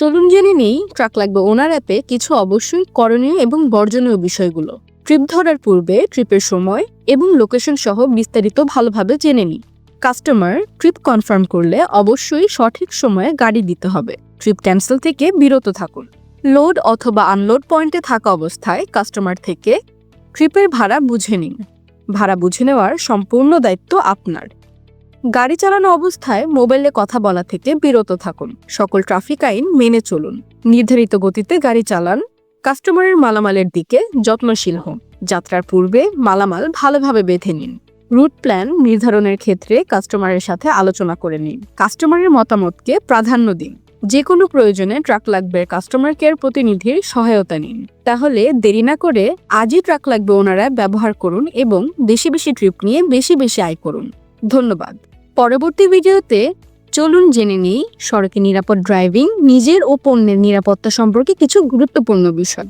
চলুন জেনে নেই, ট্রাক লাগবে ওনার অ্যাপে কিছু অবশ্যই করণীয় এবং বর্জনীয় বিষয়গুলো। ট্রিপ ধরার পূর্বে ট্রিপের সময় এবং লোকেশন সহ বিস্তারিত ভালোভাবে জেনে নিই। কাস্টমার ট্রিপ কনফার্ম করলে অবশ্যই সঠিক সময়ে গাড়ি দিতে হবে। ট্রিপ ক্যান্সেল থেকে বিরত থাকুন। লোড অথবা আনলোড পয়েন্টে থাকা অবস্থায় কাস্টমার থেকে ট্রিপের ভাড়া বুঝে নিন। ভাড়া বুঝে নেওয়ার সম্পূর্ণ দায়িত্ব আপনার। গাড়ি চালানো অবস্থায় মোবাইলে কথা বলা থেকে বিরত থাকুন। সকল ট্রাফিক আইন মেনে চলুন। নির্ধারিত গতিতে গাড়ি চালান। কাস্টমারের মালামালের দিকে যত্নশীল হন। যাত্রার পূর্বে মালামাল ভালোভাবে বেঁধে নিন। রুট প্ল্যান নির্ধারণের ক্ষেত্রে কাস্টমারের সাথে আলোচনা করে নিন। কাস্টমারের মতামতকে প্রাধান্য দিন। যে কোনো প্রয়োজনে ট্রাক লাগবে কাস্টমার কেয়ার প্রতিনিধির সহায়তা নিন। তাহলে দেরি না করে আজই ট্রাক লাগবে ওনারা ব্যবহার করুন এবং বেশি বেশি ট্রিপ নিয়ে বেশি বেশি আয় করুন। ধন্যবাদ। পরবর্তী ভিডিওতে চলুন জেনে নিই সড়কে নিরাপদ ড্রাইভিং নিজের ও পণ্যের নিরাপত্তা সম্পর্কে কিছু গুরুত্বপূর্ণ বিষয়।